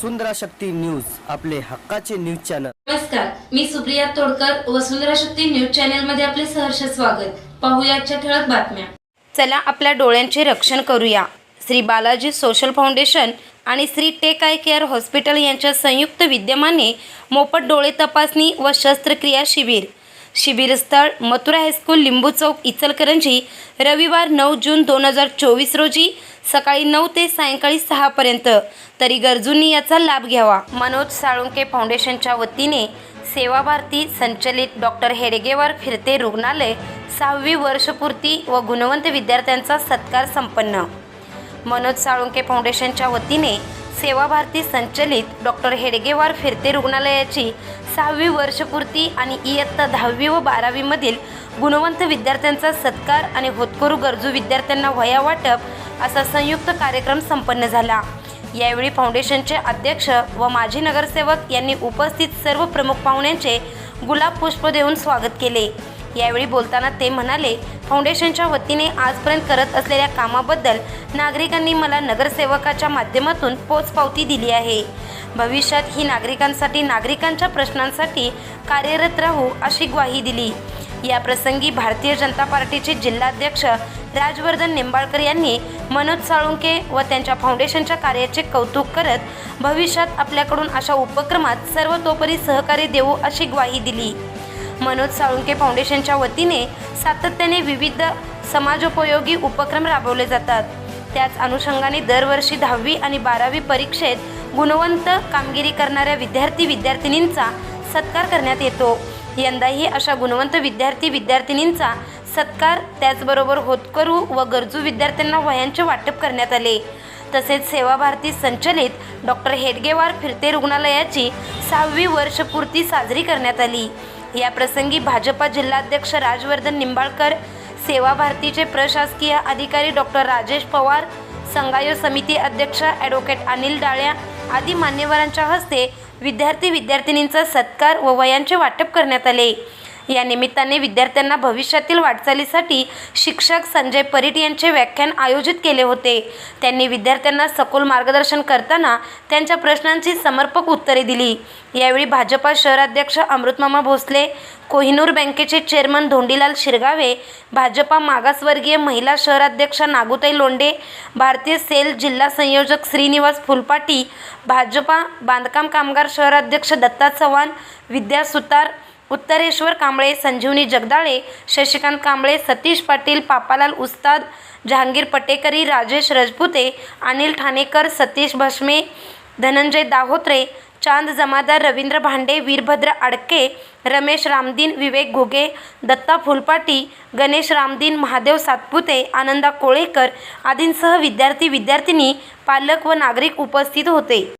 वसुंधरा Shakti news आपले हक्काचे news channel. नमस्कार मी सुप्रिया तोडकर वसुंधरा शक्ती न्यूज चॅनलमध्ये आपले सहर्ष स्वागत. पाहूया आजच्या ठळक बातम्या. चला आपल्या डोळ्यांचे रक्षण करूया. श्री बालाजी सोशल फाउंडेशन आणि Shri tech eye care hospital यांच्या संयुक्त विद्यमाने मोफत डोळे तपासणी व शस्त्रक्रिया शिबिर. शिबिरस्थळ मथुरा हायस्कूल लिंबू चौक इचलकरंजी. रविवार नऊ जून दोन हजार चोवीस रोजी सकाळी नऊ ते सायंकाळी सहापर्यंत तरी गरजूंनी याचा लाभ घ्यावा. मनोज साळुंके फाउंडेशनच्या वतीने सेवा भारती संचलित डॉक्टर हेडगेवार फिरते रुग्णालय सहावी वर्षपूर्ती व गुणवंत विद्यार्थ्यांचा सत्कार संपन्न. मनोज साळुंके फाउंडेशनच्या वतीने सेवा भारती संचलित डॉक्टर हेडगेवार फिरते रुग्णालयाची सहावी वर्षपूर्ती आणि इयत्ता दहावी व बारावीमधील गुणवंत विद्यार्थ्यांचा सत्कार आणि होतकरू गरजू विद्यार्थ्यांना वया वाटप असा संयुक्त कार्यक्रम संपन्न झाला. यावेळी फाउंडेशनचे अध्यक्ष व माजी नगरसेवक यांनी उपस्थित सर्व प्रमुख पाहुण्यांचे गुलाब पुष्प देऊन स्वागत केले. यावेळी बोलताना ते म्हणाले फाउंडेशनच्या वतीने आजपर्यंत करत असलेल्या कामाबद्दल नागरिकांनी मला नगरसेवकाच्या माध्यमातून पोचपावती दिली आहे. भविष्यात ही नागरिकांसाठी नागरिकांच्या प्रश्नांसाठी कार्यरत राहू अशी ग्वाही दिली. या प्रसंगी भारतीय जनता पार्टीचे जिल्हाध्यक्ष राजवर्धन निंबाळकर यांनी मनोज साळुंके व त्यांच्या फाउंडेशनच्या कार्याचे कौतुक करत भविष्यात आपल्याकडून अशा उपक्रमात सर्वतोपरी सहकार्य देऊ अशी ग्वाही दिली. मनोज साळुंके फाउंडेशनच्या वतीने सातत्याने विविध समाजोपयोगी उपक्रम राबवले जातात. त्याच अनुषंगाने दरवर्षी दहावी आणि बारावी परीक्षेत गुणवंत कामगिरी करणाऱ्या विद्यार्थी विद्यार्थिनींचा सत्कार करण्यात येतो. यंदाही अशा गुणवंत विद्यार्थी विद्यार्थिनींचा सत्कार त्याचबरोबर होतकरू व गरजू विद्यार्थ्यांना वयांचे वाटप करण्यात आले. तसेच सेवा भारती संचलित डॉक्टर हेडगेवार फिरते रुग्णालयाची सहावी वर्षपूर्ती साजरी करण्यात आली. या प्रसंगी भाजपा जिल्हाध्यक्ष राजवर्धन निंबाळकर सेवा भारतीचे प्रशासकीय अधिकारी डॉक्टर राजेश पवार संगायो समिती अध्यक्ष ॲडव्होकेट अनिल डाळ्या आदी मान्यवरांच्या हस्ते विद्यार्थी विद्यार्थिनींचा सत्कार व वयांचे वाटप करण्यात आले. या निमित्ताने विद्यार्थ्यांना भविष्यातील वाटचालीसाठी शिक्षक संजय परीट यांचे व्याख्यान आयोजित केले होते. त्यांनी विद्यार्थ्यांना सखोल मार्गदर्शन करताना त्यांच्या प्रश्नांची समर्पक उत्तरे दिली. यावेळी भाजपा शहराध्यक्ष अमृतमामा भोसले कोहिनूर बँकेचे चेअरमन धोंडीलाल शिरगावे भाजपा मागासवर्गीय महिला शहराध्यक्ष नागुताई लोंडे भारतीय सेल जिल्हा संयोजक श्रीनिवास फुलपाटी भाजपा बांधकाम कामगार शहराध्यक्ष दत्ता चव्हाण विद्या सुतार उत्तरेश्वर कांबळे संजीवनी जगदाळे शशिकांत कांबळे सतीश पाटील पापालाल उस्ताद जहांगीर पटेकरी राजेश रजपुते अनिल ठाणेकर सतीश भस्मे धनंजय दाहोत्रे चांद जमादार रवींद्र भांडे वीरभद्र आडके रमेश रामदीन विवेक घुगे दत्ता फुलपाटी गणेश रामदीन महादेव सातपुते आनंदा कोळेकर आदींसह विद्यार्थी विद्यार्थिनी पालक व नागरिक उपस्थित होते.